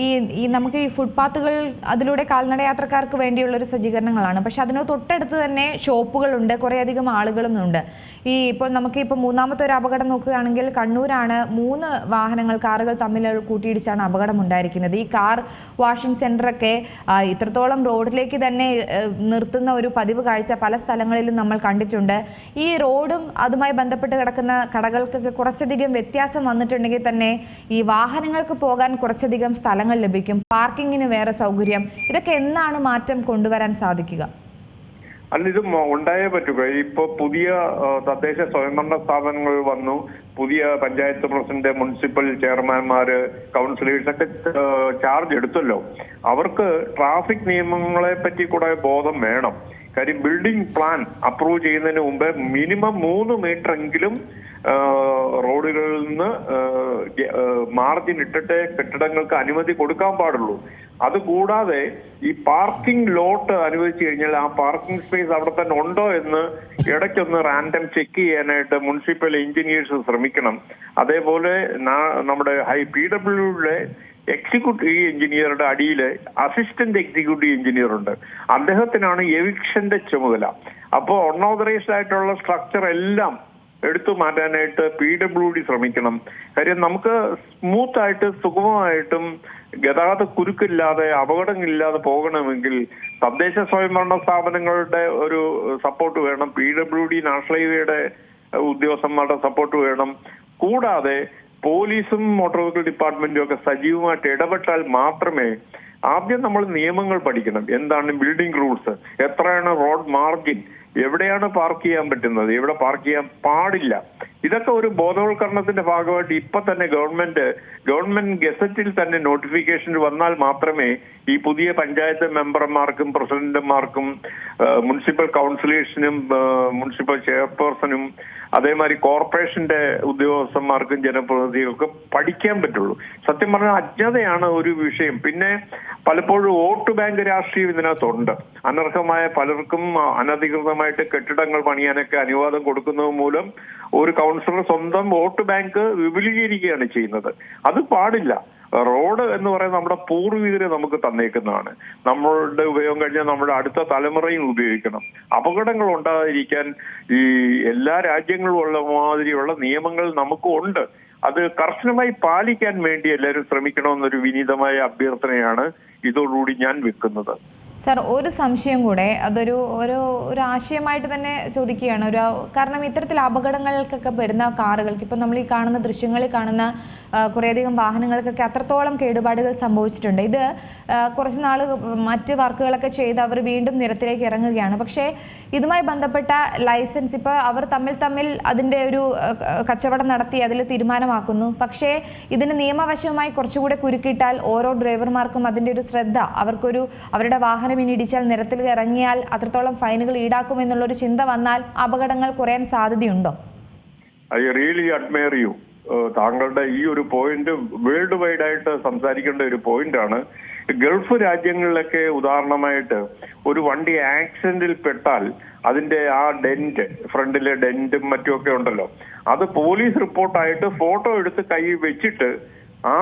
ഈ ഈ നമുക്ക് ഈ ഫുട്പാത്തുകൾ അതിലൂടെ കാൽനടയാത്രക്കാർക്ക് വേണ്ടിയുള്ള ഒരു സജ്ജീകരണങ്ങളാണ്. പക്ഷെ അതിന് തൊട്ടടുത്ത് തന്നെ ഷോപ്പുകളുണ്ട്. കുറേയധികം ആളുകളും ഉണ്ട്. ഈ ഇപ്പോൾ നമുക്ക് ഇപ്പോൾ മൂന്നാമത്തെ ഒരു അപകടം നോക്കുകയാണെങ്കിൽ കണ്ണൂരാണ് മൂന്ന് വാഹനങ്ങൾ കാറുകൾ തമ്മിൽ കൂട്ടിയിടിച്ചാണ് അപകടം ഉണ്ടായിരിക്കുന്നത് ഈ കാർ വാഷിംഗ് സെന്ററൊക്കെ ഇത്രത്തോളം റോഡിലേക്ക് തന്നെ നിർത്തുന്ന ഒരു പതിവ് കാഴ്ച പല സ്ഥലങ്ങളിലും നമ്മൾ കണ്ടിട്ടുണ്ട്. ഈ റോഡും അതുമായി ബന്ധപ്പെട്ട് കിടക്കുന്ന കടകൾക്കൊക്കെ കുറച്ചധികം വ്യത്യാസം വന്നിട്ടുണ്ടെങ്കിൽ തന്നെ ഈ വാഹനങ്ങൾക്ക് പോകാൻ കുറച്ചധികം സ്ഥലങ്ങൾ ലഭിക്കും. പാർക്കിങ്ങിന് വേറെ സൗകര്യം. ഇതൊക്കെ എന്നാണ് മാറ്റം കൊണ്ടുവരാൻ സാധിക്കുക?
അല്ല ഇത് ഉണ്ടായേ പറ്റുക ഇപ്പൊ പുതിയ തദ്ദേശ സ്വയംഭരണ സ്ഥാപനങ്ങൾ വന്നു. പുതിയ പഞ്ചായത്ത് പ്രസിഡന്റ് മുനിസിപ്പൽ ചെയർമാൻമാര് കൗൺസിലേഴ്സ് ഒക്കെ ചാർജ് എടുത്തല്ലോ. അവർക്ക് ട്രാഫിക് നിയമങ്ങളെ പറ്റി കൂടെ ബോധം വേണം. കാര്യം ബിൽഡിംഗ് പ്ലാൻ അപ്രൂവ് ചെയ്യുന്നതിന് മുമ്പ് മിനിമം മൂന്ന് മീറ്റർ എങ്കിലും റോഡുകളിൽ നിന്ന് മാർജിൻ ഇട്ടിട്ട് കെട്ടിടങ്ങൾക്ക് അനുമതി കൊടുക്കാൻ പാടുള്ളൂ. അതുകൂടാതെ ഈ പാർക്കിംഗ് ലോട്ട് അനുവദിച്ചു കഴിഞ്ഞാൽ ആ പാർക്കിംഗ് സ്പേസ് അവിടെ തന്നെ ഉണ്ടോ എന്ന് ഇടയ്ക്കൊന്ന് റാൻഡം ചെക്ക് ചെയ്യാനായിട്ട് മുനിസിപ്പൽ എഞ്ചിനീയേഴ്സ് ശ്രമിക്കണം. അതേപോലെ നമ്മുടെ ഹൈ പി ഡബ്ല്യുടെ എക്സിക്യൂട്ടീവ് എഞ്ചിനീയറുടെ അടിയിൽ അസിസ്റ്റന്റ് എക്സിക്യൂട്ടീവ് എഞ്ചിനീയർ ഉണ്ട്. അദ്ദേഹത്തിനാണ് എവിക്ഷന്റെ ചുമതല. അപ്പോൾ അൺഓതറൈസ്ഡ് ആയിട്ടുള്ള സ്ട്രക്ചർ എല്ലാം എടുത്തു മാറ്റാനായിട്ട് പി ഡബ്ല്യു ഡി ശ്രമിക്കണം. കാര്യം നമുക്ക് സ്മൂത്ത് ആയിട്ട് സുഗമമായിട്ടും ഗതാഗത കുരുക്കില്ലാതെ അപകടങ്ങളില്ലാതെ പോകണമെങ്കിൽ തദ്ദേശ സ്വയംഭരണ സ്ഥാപനങ്ങളുടെ ഒരു സപ്പോർട്ട് വേണം. പി ഡബ്ല്യു ഡി നാഷണൽ ഹൈവേയുടെ ഉദ്യോഗസ്ഥന്മാരുടെ സപ്പോർട്ട് വേണം. കൂടാതെ പോലീസും മോട്ടോർ വെഹിക്കിൾ ഡിപ്പാർട്ട്മെന്റും ഒക്കെ സജീവമായിട്ട് ഇടപെട്ടാൽ മാത്രമേ ആദ്യം നമ്മൾ നിയമങ്ങൾ പഠിക്കണം. എന്താണ് ബിൽഡിംഗ് റൂൾസ് എത്രയാണ് റോഡ് മാർജിൻ എവിടെയാണ് പാർക്ക് ചെയ്യാൻ പറ്റുന്നത്? എവിടെ പാർക്ക് ചെയ്യാൻ പാടില്ല. ഇതൊക്കെ ഒരു ബോധവൽക്കരണത്തിന്റെ ഭാഗമായിട്ട് ഇപ്പൊ തന്നെ ഗവൺമെന്റ് ഗവൺമെന്റ് ഗസറ്റിൽ തന്നെ നോട്ടിഫിക്കേഷൻ വന്നാൽ മാത്രമേ ഈ പുതിയ പഞ്ചായത്ത് മെമ്പർമാർക്കും പ്രസിഡന്റുമാർക്കും മുനിസിപ്പൽ കൗൺസിലേഴ്സിനും മുനിസിപ്പൽ ചെയർപേഴ്സണും അതേമാതിരി കോർപ്പറേഷന്റെ ഉദ്യോഗസ്ഥന്മാർക്കും ജനപ്രതിനിധികൾക്കും പഠിക്കാൻ പറ്റുള്ളൂ. സത്യം പറഞ്ഞാൽ അജ്ഞതയാണ് ഒരു വിഷയം. പിന്നെ പലപ്പോഴും വോട്ട് ബാങ്ക് രാഷ്ട്രീയം ഇതിനകത്തുണ്ട്. അനർഹമായ പലർക്കും അനധികൃതമായിട്ട് കെട്ടിടങ്ങൾ പണിയാനൊക്കെ അനുവാദം കൊടുക്കുന്നത് മൂലം ഒരു കൗൺസിലർ സ്വന്തം വോട്ട് ബാങ്ക് വിപുലീകരിക്കുകയാണ് ചെയ്യുന്നത്. അത് പാടില്ല. റോഡ് എന്ന് പറയുന്നത് നമ്മുടെ പൂർവികരെ നമുക്ക് തന്നേക്കുന്നതാണ്. നമ്മളുടെ ഉപയോഗം കഴിഞ്ഞാൽ നമ്മുടെ അടുത്ത തലമുറയും ഉപയോഗിക്കണം. അപകടങ്ങൾ ഉണ്ടാകാതിരിക്കാൻ ഈ എല്ലാ രാജ്യങ്ങളും ഉള്ള മാതിരിയുള്ള നിയമങ്ങൾ നമുക്കും ഉണ്ട്. അത് കർശനമായി പാലിക്കാൻ വേണ്ടി എല്ലാവരും ശ്രമിക്കണമെന്നൊരു വിനീതമായ അഭ്യർത്ഥനയാണ് ഇതോടുകൂടി ഞാൻ വെക്കുന്നത്.
സർ ഒരു സംശയം കൂടെ. അതൊരു ഒരു ഒരു ആശയമായിട്ട് തന്നെ ചോദിക്കുകയാണ്. ഒരു കാരണം ഇത്തരത്തിൽ അപകടങ്ങൾക്കൊക്കെ വരുന്ന കാറുകൾക്ക് ഇപ്പം നമ്മൾ ഈ കാണുന്ന ദൃശ്യങ്ങളിൽ കാണുന്ന കുറേയധികം വാഹനങ്ങൾക്കൊക്കെ അത്രത്തോളം കേടുപാടുകൾ സംഭവിച്ചിട്ടുണ്ട്. ഇത് കുറച്ച് നാൾ മറ്റ് വർക്കുകളൊക്കെ ചെയ്ത് അവർ വീണ്ടും നിരത്തിലേക്ക് ഇറങ്ങുകയാണ്. പക്ഷേ ഇതുമായി ബന്ധപ്പെട്ട ലൈസൻസ് ഇപ്പോൾ അവർ തമ്മിൽ തമ്മിൽ അതിന്റെ ഒരു കച്ചവടം നടത്തി അതിൽ തീരുമാനമാക്കുന്നു. പക്ഷേ ഇതിന് നിയമവശമായി കുറച്ചുകൂടെ കുരുക്കിട്ടാൽ ഓരോ ഡ്രൈവർമാർക്കും അതിന്റെ ഒരു ശ്രദ്ധ അവർക്കൊരു അവരുടെ വാഹനം ഇനി ഇടിച്ചാൽ നിരത്തിൽ ഇറങ്ങിയാൽ അത്രത്തോളം ഫൈനുകൾ ഈടാക്കുമെന്നുള്ളൊരു ചിന്ത വന്നാൽ അപകടങ്ങൾ കുറയാൻ സാധ്യതയുണ്ടോ?
I really admire you. താങ്കളുടെ ഈ ഒരു പോയിന്റ് വേൾഡ് വൈഡ് ആയിട്ട് സംസാരിക്കേണ്ട ഒരു പോയിന്റ് ആണ്. ഗൾഫ് രാജ്യങ്ങളിലൊക്കെ ഉദാഹരണമായിട്ട് ഒരു വണ്ടി ആക്സിഡന്റിൽ പെട്ടാൽ അതിന്റെ ആ ഡെന്റ് ഫ്രണ്ടിലെ ഡെന്റും മറ്റുമൊക്കെ ഉണ്ടല്ലോ അത് പോലീസ് റിപ്പോർട്ടായിട്ട് ഫോട്ടോ എടുത്ത് കൈ വെച്ചിട്ട് ആ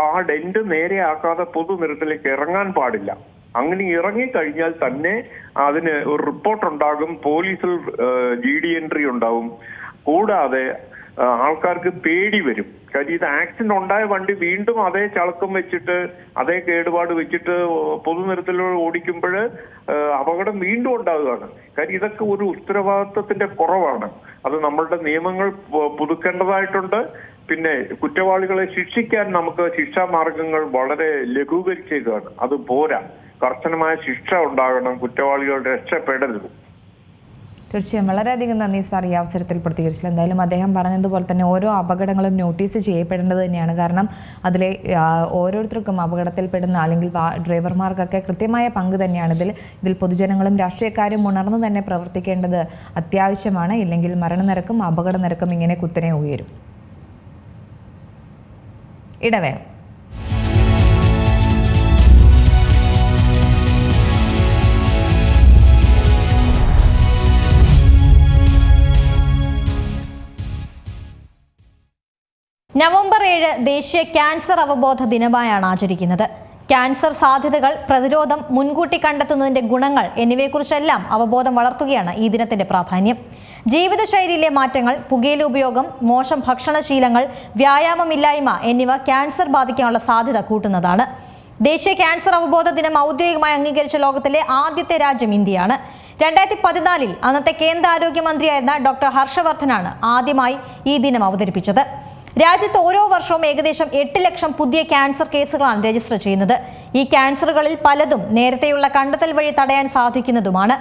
ആ ഡെന്റ് നേരെയാക്കാതെ പൊതുനിരത്തിലേക്ക് ഇറങ്ങാൻ പാടില്ല. അങ്ങനെ ഇറങ്ങിക്കഴിഞ്ഞാൽ തന്നെ അതിന് ഒരു റിപ്പോർട്ട് ഉണ്ടാകും പോലീസിൽ ജി ഡി എൻട്രി ഉണ്ടാവും. കൂടാതെ ആൾക്കാർക്ക് പേടി വരും. കാര്യം ഇത് ആക്സിഡന്റ് ഉണ്ടായ വണ്ടി വീണ്ടും അതേ ചളക്കം വെച്ചിട്ട് അതേ കേടുപാട് വെച്ചിട്ട് പൊതുനിരത്തിലൂടെ ഓടിക്കുമ്പോൾ അപകടം വീണ്ടും ഉണ്ടാകുകയാണ് കാര്യം ഇതൊക്കെ ഒരു ഉത്തരവാദിത്വത്തിന്റെ കുറവാണ്. അത് നമ്മളുടെ നിയമങ്ങൾ പുതുക്കേണ്ടതായിട്ടുണ്ട്. പിന്നെ കുറ്റവാളികളെ ശിക്ഷിക്കാൻ നമുക്ക് ശിക്ഷാ മാർഗങ്ങൾ വളരെ ലഘൂകരിച്ചേക്കാണ്. അത് പോരാ. കർശനമായ ശിക്ഷ ഉണ്ടാകണം കുറ്റവാളികൾ രക്ഷപ്പെടരുത്.
തീർച്ചയായും. വളരെയധികം നന്ദി സാർ ഈ അവസരത്തിൽ പ്രതികരിച്ചില്ല എന്തായാലും അദ്ദേഹം പറഞ്ഞതുപോലെ തന്നെ ഓരോ അപകടങ്ങളും നോട്ടീസ് ചെയ്യപ്പെടേണ്ടത് തന്നെയാണ്. കാരണം അതിലെ ഓരോരുത്തർക്കും അപകടത്തിൽപ്പെടുന്ന അല്ലെങ്കിൽ ഡ്രൈവർമാർക്കൊക്കെ കൃത്യമായ പങ്ക് തന്നെയാണ് ഇതിൽ. ഇതിൽ പൊതുജനങ്ങളും രാഷ്ട്രീയക്കാരും ഉണർന്നു തന്നെ പ്രവർത്തിക്കേണ്ടത് അത്യാവശ്യമാണ്. ഇല്ലെങ്കിൽ മരണനിരക്കും അപകട നിരക്കും ഇങ്ങനെ കുത്തനെ ഉയരും. ഇടവേള.
നവംബർ ഏഴ് ദേശീയ ക്യാൻസർ അവബോധ ദിനമായാണ് ആചരിക്കുന്നത്. ക്യാൻസർ സാധ്യതകൾ പ്രതിരോധം മുൻകൂട്ടി കണ്ടെത്തുന്നതിന്റെ ഗുണങ്ങൾ എന്നിവയെക്കുറിച്ചെല്ലാം അവബോധം വളർത്തുകയാണ് ഈ ദിനത്തിന്റെ പ്രാധാന്യം. ജീവിതശൈലിയിലെ മാറ്റങ്ങൾ പുകയില ഉപയോഗം മോശം ഭക്ഷണശീലങ്ങൾ വ്യായാമമില്ലായ്മ എന്നിവ ക്യാൻസർ ബാധിക്കാനുള്ള സാധ്യത കൂട്ടുന്നതാണ്. ദേശീയ ക്യാൻസർ അവബോധ ദിനം ഔദ്യോഗികമായി അംഗീകരിച്ച ലോകത്തിലെ ആദ്യത്തെ രാജ്യം ഇന്ത്യയാണ്. രണ്ടായിരത്തി പതിനാലിൽ അന്നത്തെ കേന്ദ്ര ആരോഗ്യമന്ത്രിയായിരുന്ന ഡോക്ടർ ഹർഷവർദ്ധനാണ് ആദ്യമായി ഈ ദിനം അവതരിപ്പിച്ചത്. രാജ്യത്ത് ഓരോ വർഷവും ഏകദേശം എട്ട് ലക്ഷം പുതിയ ക്യാൻസർ കേസുകളാണ് രജിസ്റ്റർ ചെയ്യുന്നത്. ഈ ക്യാൻസറുകളിൽ പലതും നേരത്തെയുള്ള കണ്ടെത്തൽ വഴി തടയാൻ സാധിക്കുന്നതുമാണ്.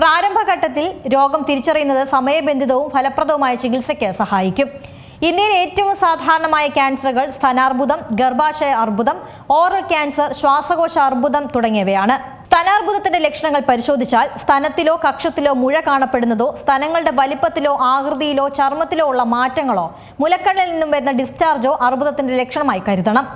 പ്രാരംഭഘട്ടത്തിൽ രോഗം തിരിച്ചറിയുന്നത് സമയബന്ധിതവും ഫലപ്രദവുമായ ചികിത്സയ്ക്ക് സഹായിക്കും. ഇന്ത്യയിൽ ഏറ്റവും സാധാരണമായ ക്യാൻസറുകൾ സ്തനാർബുദം ഗർഭാശയ അർബുദം ഓറൽ ക്യാൻസർ ശ്വാസകോശ അർബുദം തുടങ്ങിയവയാണ്. സ്തനാർബുദത്തിന്റെ ലക്ഷണങ്ങൾ പരിശോധിച്ചാൽ സ്തനത്തിലോ കക്ഷത്തിലോ മുഴ കാണപ്പെടുന്നതോ സ്തനങ്ങളുടെ വലിപ്പത്തിലോ ആകൃതിയിലോ ചർമ്മത്തിലോ ഉള്ള മാറ്റങ്ങളോ മുലക്കണ്ണിൽ നിന്നും വരുന്ന ഡിസ്ചാർജോ അർബുദത്തിന്റെ ലക്ഷണമായി കരുതണം.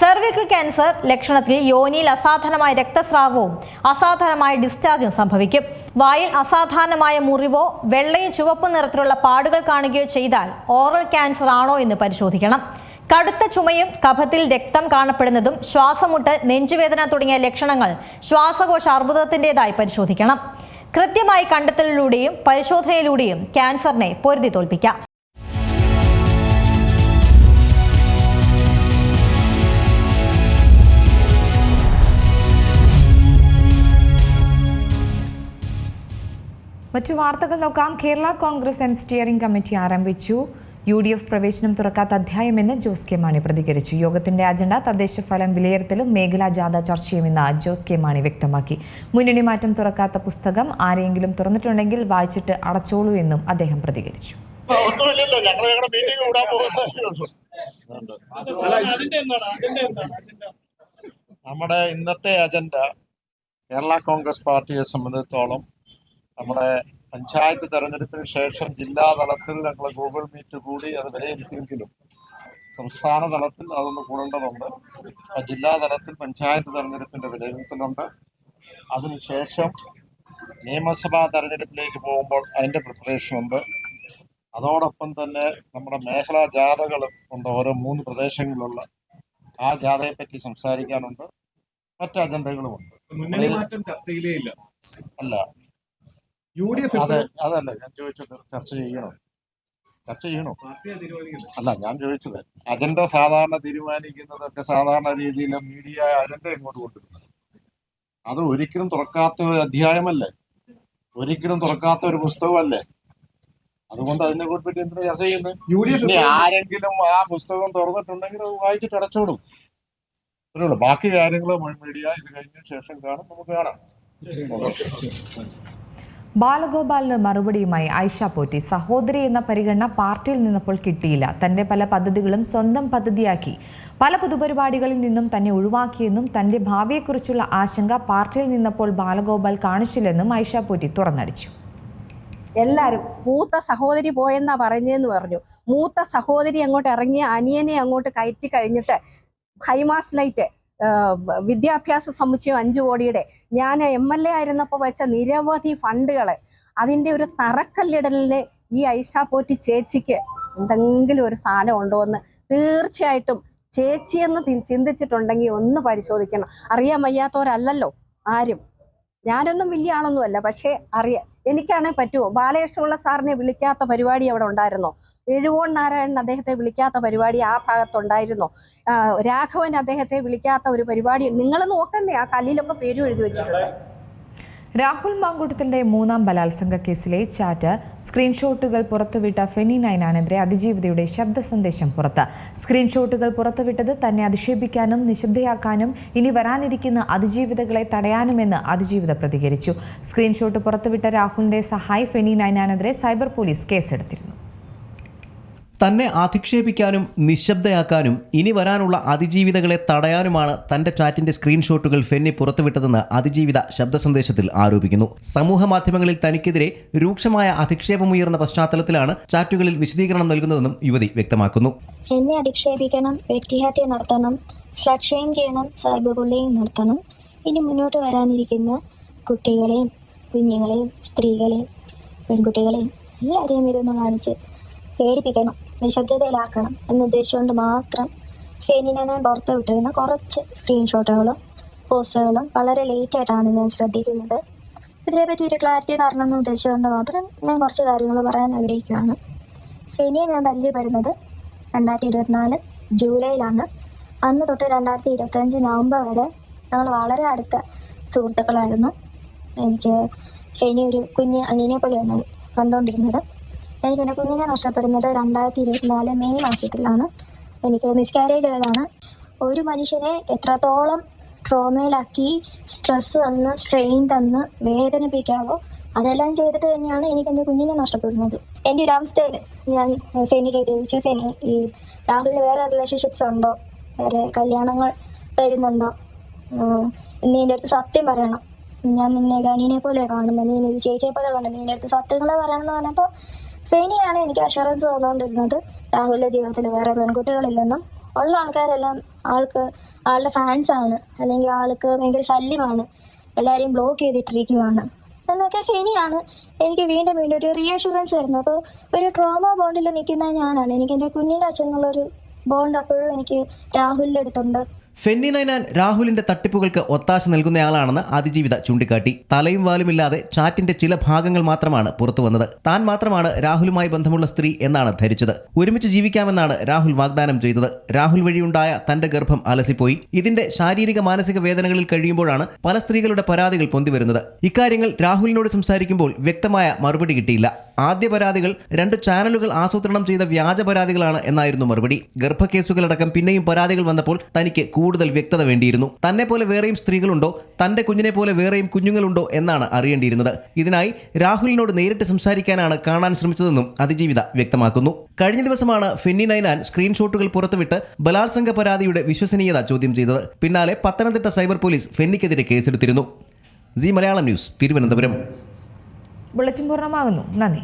സെർവിക്കൽ ക്യാൻസർ ലക്ഷണത്തിൽ യോനിയിൽ അസാധാരണമായ രക്തസ്രാവവും അസാധാരണമായ ഡിസ്ചാർജും സംഭവിക്കും. വായിൽ അസാധാരണമായ മുറിവോ വെള്ളയും ചുവപ്പ് നിറത്തിലുള്ള പാടുകൾ കാണുകയോ ചെയ്താൽ ഓറൽ ക്യാൻസർ ആണോ എന്ന് പരിശോധിക്കണം. കടുത്ത ചുമയും കഫത്തിൽ രക്തം കാണപ്പെടുന്നതും ശ്വാസമുട്ടൽ നെഞ്ചുവേദന തുടങ്ങിയ ലക്ഷണങ്ങൾ ശ്വാസകോശ അർബുദത്തിന്റെതായി പരിശോധിക്കണം. കൃത്യമായി കണ്ടെത്തലിലൂടെയും പരിശോധനയിലൂടെയും ക്യാൻസറിനെ പൊരുതി തോൽപ്പിക്കാം.
മറ്റു വാർത്തകൾ നോക്കാം. Kerala Congress M steering committee ആരംഭിച്ചു. യു ഡി എഫ് പ്രവേശനം തുറക്കാത്ത അധ്യായമെന്ന് ജോസ് കെ മാണി പ്രതികരിച്ചു. യോഗത്തിന്റെ അജണ്ട തദ്ദേശ ഫലം വിലയിരുത്തലും മേഖലാ ജാഥ ചർച്ചയുമെന്ന് ജോസ് കെ മാണി വ്യക്തമാക്കി. മുന്നണി മാറ്റം തുറക്കാത്ത പുസ്തകം ആരെയെങ്കിലും തുറന്നിട്ടുണ്ടെങ്കിൽ വായിച്ചിട്ട് അടച്ചോളൂ എന്നും അദ്ദേഹം പ്രതികരിച്ചു.
നമ്മുടെ ഇന്നത്തെ അജണ്ട കേരള കോൺഗ്രസ് പാർട്ടിയെ സംബന്ധിച്ചിടത്തോളം നമ്മുടെ പഞ്ചായത്ത് തെരഞ്ഞെടുപ്പിന് ശേഷം ജില്ലാ തലത്തിൽ ഞങ്ങൾ ഗൂഗിൾ മീറ്റ് കൂടി അത് വിലയിരുത്തിയെങ്കിലും സംസ്ഥാന തലത്തിൽ അതൊന്ന് കൂടേണ്ടതുണ്ട്. ജില്ലാ തലത്തിൽ പഞ്ചായത്ത് തെരഞ്ഞെടുപ്പിന്റെ വിലയിരുത്തലുണ്ട്. അതിനുശേഷം നിയമസഭാ തെരഞ്ഞെടുപ്പിലേക്ക് പോകുമ്പോൾ അതിന്റെ പ്രിപ്പറേഷൻ ഉണ്ട്. അതോടൊപ്പം തന്നെ നമ്മുടെ മേഖലാ ജാഥകൾ ഉണ്ട്. ഓരോ മൂന്ന് പ്രദേശങ്ങളിലുള്ള ആ ജാഥയെ പറ്റി സംസാരിക്കാനുണ്ട്. മറ്റ് അജണ്ടകളുമുണ്ട് അല്ല.
യു ഡി എഫ്
അതെ അതല്ല ഞാൻ ചോദിച്ചത് ചർച്ച ചെയ്യണോ? ചർച്ച ചെയ്യണോ? അല്ല ഞാൻ ചോദിച്ചത് അജണ്ട സാധാരണ തീരുമാനിക്കുന്നതൊക്കെ സാധാരണ രീതിയിൽ മീഡിയ അജണ്ട ഇങ്ങോട്ട് കൊണ്ടുവരുന്നത്. അത് ഒരിക്കലും തുറക്കാത്ത ഒരു അധ്യായമല്ലേ? ഒരിക്കലും തുറക്കാത്ത ഒരു പുസ്തകമല്ലേ? അതുകൊണ്ട് അതിനെ പറ്റി എന്തിനാ ചർച്ച ചെയ്യുന്നത്?
യു ഡി എഫ്
ആരെങ്കിലും ആ പുസ്തകം തുറന്നിട്ടുണ്ടെങ്കിൽ അത് വായിച്ചിട്ട് അടച്ചോടും. അത്രേ ഉള്ളൂ. ബാക്കി കാര്യങ്ങൾ മീഡിയ ഇത് കഴിഞ്ഞ ശേഷം കാണും. നമുക്ക് കാണാം.
ബാലഗോപാലിന് മറുപടിയുമായി ഐഷ പോറ്റി സഹോദരി എന്ന പരിഗണന പാർട്ടിയിൽ നിന്നപ്പോൾ കിട്ടിയില്ല. തന്റെ പല പദ്ധതികളും സ്വന്തം പദ്ധതിയാക്കി. പല പൊതുപരിപാടികളിൽ നിന്നും തന്നെ ഒഴിവാക്കിയെന്നും തന്റെ ഭാവിയെക്കുറിച്ചുള്ള ആശങ്ക പാർട്ടിയിൽ നിന്നപ്പോൾ ബാലഗോപാൽ കാണിച്ചില്ലെന്നും ഐഷ പോറ്റി തുറന്നടിച്ചു.
എല്ലാരും മൂത്ത സഹോദരി പോയെന്നാ പറഞ്ഞെന്ന് പറഞ്ഞു. മൂത്ത സഹോദരി അങ്ങോട്ട് ഇറങ്ങി അനിയനെ അങ്ങോട്ട് കയറ്റി കഴിഞ്ഞിട്ട് ഹൈമാസ് ലൈറ്റ് വിദ്യാഭ്യാസ സമുച്ചയം അഞ്ചു കോടിയുടെ. ഞാൻ എം എൽ എ ആയിരുന്നപ്പോൾ വെച്ച നിരവധി ഫണ്ടുകൾ. അതിന്റെ ഒരു തറക്കല്ലിടലിന് ഈ ഐഷ പോറ്റി ചേച്ചിക്ക് എന്തെങ്കിലും ഒരു സാധനം ഉണ്ടോ എന്ന് തീർച്ചയായിട്ടും ചേച്ചിയെന്ന് ചിന്തിച്ചിട്ടുണ്ടെങ്കിൽ ഒന്ന് പരിശോധിക്കണം. അറിയാൻ വയ്യാത്തവരല്ലല്ലോ ആരും. ഞാനൊന്നും വലിയ ആളൊന്നുമല്ല പക്ഷേ അറിയ എനിക്കാണെങ്കിൽ പറ്റുമോ ബാലകൃഷ്ണപിള്ള സാറിനെ വിളിക്കാത്ത പരിപാടി അവിടെ ഉണ്ടായിരുന്നോ? എഴുവോൺ നാരായണൻ അദ്ദേഹത്തെ വിളിക്കാത്ത പരിപാടി ആ ഭാഗത്തുണ്ടായിരുന്നോ? രാഘവൻ അദ്ദേഹത്തെ വിളിക്കാത്ത ഒരു പരിപാടി നിങ്ങൾ നോക്കണ്ടേ? ആ കല്ലിലൊക്കെ പേരും എഴുതി വെച്ചിട്ടുണ്ട്.
രാഹുൽ മാങ്കൂട്ടത്തിന്റെ മൂന്നാം ബലാത്സംഗ കേസിലെ ചാറ്റ് സ്ക്രീൻഷോട്ടുകൾ പുറത്തുവിട്ട ഫെനി നൈനാനെതിരെ അതിജീവിതയുടെ ശബ്ദ സന്ദേശം പുറത്ത്. സ്ക്രീൻഷോട്ടുകൾ പുറത്തുവിട്ടത് തന്നെ അധിക്ഷേപിക്കാനും നിശബ്ദയാക്കാനും ഇനി വരാനിരിക്കുന്ന അതിജീവിതകളെ തടയാനുമെന്ന് അതിജീവിത പ്രതികരിച്ചു. സ്ക്രീൻഷോട്ട് പുറത്തുവിട്ട രാഹുലിന്റെ സഹായി ഫെനി നൈനാനെതിരെ സൈബർ പോലീസ് കേസെടുത്തിരുന്നു.
തന്നെ അധിക്ഷേപിക്കാനും നിശബ്ദയാക്കാനും ഇനി വരാനുള്ള അതിജീവിതകളെ തടയാനുമാണ് തന്റെ ചാറ്റിന്റെ സ്ക്രീൻഷോട്ടുകൾ ഫെന്നി പുറത്തുവിട്ടതെന്ന് അതിജീവിത ശബ്ദ സന്ദേശത്തിൽ ആരോപിക്കുന്നു. സമൂഹ മാധ്യമങ്ങളിൽ തനിക്കെതിരെ രൂക്ഷമായ അധിക്ഷേപമുയർന്ന പശ്ചാത്തലത്തിലാണ് ചാറ്റുകളിൽ വിശദീകരണം നൽകുന്നതെന്നും യുവതി വ്യക്തമാക്കുന്നു.
എന്നെ അധിക്ഷേപിക്കണം വ്യക്തിഹത്യ നടത്തണം സ്ലഡ് ഷെയിം ചെയ്യണം സൈബർ ബുള്ളിങ് നടത്തണം. ഇനി മുന്നോട്ട് വരാനിരിക്കുന്ന കുട്ടികളെയും കുഞ്ഞുങ്ങളെയും സ്ത്രീകളെയും പെൺകുട്ടികളെയും എല്ലാവരെയും ഇതൊന്ന് കാണിച്ച് പേടിപ്പിക്കണം. നിശബ്ദതയിലാക്കണം എന്നുദ്ദേശിച്ചുകൊണ്ട് മാത്രം ഫെനിനെ ഞാൻ പുറത്തു വിട്ടിരുന്ന കുറച്ച് സ്ക്രീൻഷോട്ടുകളും പോസ്റ്ററുകളും വളരെ ലേറ്റ് ആയിട്ടാണ് ഞാൻ ശ്രദ്ധിക്കുന്നത്. ഇതിനെപ്പറ്റി ഒരു ക്ലാരിറ്റി തരണം എന്ന് ഉദ്ദേശിച്ചുകൊണ്ട് മാത്രം ഞാൻ കുറച്ച് കാര്യങ്ങൾ പറയാൻ ആഗ്രഹിക്കുകയാണ്. ഫെനിയെ ഞാൻ പരിചയപ്പെടുന്നത് രണ്ടായിരത്തി ഇരുപത്തിനാല് ജൂലൈയിലാണ്. അന്ന് തൊട്ട് രണ്ടായിരത്തി ഇരുപത്തഞ്ച് നവംബർ വരെ ഞങ്ങൾ വളരെ അടുത്ത സുഹൃത്തുക്കളായിരുന്നു. എനിക്ക് ഫെനി ഒരു കുഞ്ഞ് അനിയനെ പോലെയാണ് കണ്ടുകൊണ്ടിരുന്നത് എനിക്ക് എന്റെ കുഞ്ഞിനെ നഷ്ടപ്പെടുന്നത് രണ്ടായിരത്തി ഇരുപത്തിനാല് മെയ് മാസത്തിലാണ്. എനിക്ക് മിസ്കാരേജ് ആയതാണ്. ഒരു മനുഷ്യനെ എത്രത്തോളം ട്രോമയിലാക്കി സ്ട്രെസ് തന്ന് സ്ട്രെയിൻ തന്ന് വേദനിപ്പിക്കാവോ അതെല്ലാം ചെയ്തിട്ട് തന്നെയാണ് എനിക്ക് എന്റെ കുഞ്ഞിനെ നഷ്ടപ്പെടുന്നത്. എന്റെ ഒരു അവസ്ഥയിൽ ഞാൻ ഫെനിയുടെ ചോദിച്ചു ഫെനി ഈ രാഹുലിന് വേറെ റിലേഷൻഷിപ്സ് ഉണ്ടോ? വേറെ കല്യാണങ്ങൾ വരുന്നുണ്ടോ? നീ എന്റെ അടുത്ത് സത്യം പറയണം. ഞാൻ നിന്നെ ഒരു അനിയനെ പോലെ കാണുന്നത് നീ ഒരു ചേച്ചിയെ പോലെ കാണുന്നത്. നീ എന്റെ അടുത്ത് സത്യങ്ങളെ പറയണം എന്ന് പറഞ്ഞപ്പോൾ ഫെനിയാണ് എനിക്ക് അഷുറൻസ് തന്നുകൊണ്ടിരുന്നത്. രാഹുലിന്റെ ജീവിതത്തിൽ വേറെ പെൺകുട്ടികളില്ലെന്നും ഉള്ള ആൾക്കാരെല്ലാം ആൾക്ക് ആളുടെ ഫാൻസാണ് അല്ലെങ്കിൽ ആൾക്ക് ഭയങ്കര ശല്യമാണ്. എല്ലാവരെയും ബ്ലോക്ക് ചെയ്തിട്ടിരിക്കുവാണ്. എന്നൊക്കെ ഫെനിയാണ് എനിക്ക് വീണ്ടും വീണ്ടും ഒരു റീഅഷുറൻസ് തരുന്നത് അപ്പോൾ ഒരു ട്രോമ ബോണ്ടിൽ നിൽക്കുന്ന ഞാനാണ്. എനിക്ക് എന്റെ കുഞ്ഞിന്റെ അച്ഛൻ എന്നുള്ളൊരു ബോണ്ട് അപ്പോഴും എനിക്ക് രാഹുലിന്റെ അടുത്തുണ്ട്.
ഫെന്നി നൈനാൻ രാഹുലിന്റെ തട്ടിപ്പുകൾക്ക് ഒത്താശ നൽകുന്നയാളാണെന്ന് അതിജീവിത ചൂണ്ടിക്കാട്ടി. തലയും വാലുമില്ലാതെ ചാറ്റിന്റെ ചില ഭാഗങ്ങൾ മാത്രമാണ് പുറത്തു വന്നത്. താൻ മാത്രമാണ് രാഹുലുമായി ബന്ധമുള്ള സ്ത്രീ എന്നാണ് ധരിച്ചത്. ഒരുമിച്ച് ജീവിക്കാമെന്നാണ് രാഹുൽ വാഗ്ദാനം ചെയ്തത്. രാഹുൽ വഴിയുണ്ടായ തന്റെ ഗർഭം അലസിപ്പോയി. ഇതിന്റെ ശാരീരിക മാനസിക വേദനകളിൽ കഴിയുമ്പോഴാണ് പല സ്ത്രീകളുടെ പരാതികൾ പൊന്തിവരുന്നത്. ഇക്കാര്യങ്ങൾ രാഹുലിനോട് സംസാരിക്കുമ്പോൾ വ്യക്തമായ മറുപടി കിട്ടിയില്ല. ആദ്യ പരാതികൾ രണ്ട് ചാനലുകൾ ആസൂത്രണം ചെയ്ത വ്യാജ പരാതികളാണ് എന്നായിരുന്നു മറുപടി. ഗർഭക്കേസുകളടക്കം പിന്നെയും പരാതികൾ വന്നപ്പോൾ തനിക്ക് കൂടുതൽ വ്യക്തത വേണ്ടിയിരുന്നു. തന്നെ പോലെ വേറെയും സ്ത്രീകളുണ്ടോ? തന്റെ കുഞ്ഞിനെ പോലെ വേറെയും കുഞ്ഞുങ്ങളുണ്ടോ? എന്നാണ് അറിയേണ്ടിയിരുന്നത്. ഇതിനായി രാഹുലിനോട് നേരിട്ട് സംസാരിക്കാനാണ് കാണാൻ ശ്രമിച്ചതെന്നും അതിജീവിത വ്യക്തമാക്കുന്നു. കഴിഞ്ഞ ദിവസമാണ് ഫെന്നി നൈനാൻ സ്ക്രീൻഷോട്ടുകൾ പുറത്തുവിട്ട് ബലാത്സംഗ പരാതിയുടെ വിശ്വസനീയത ചോദ്യം ചെയ്തത്. പിന്നാലെ പത്തനംതിട്ട സൈബർ പോലീസ് ഫെന്നിക്കെതിരെ കേസെടുത്തിരുന്നു. C Malayalam news Thiruvananthapuram.
നന്ദി.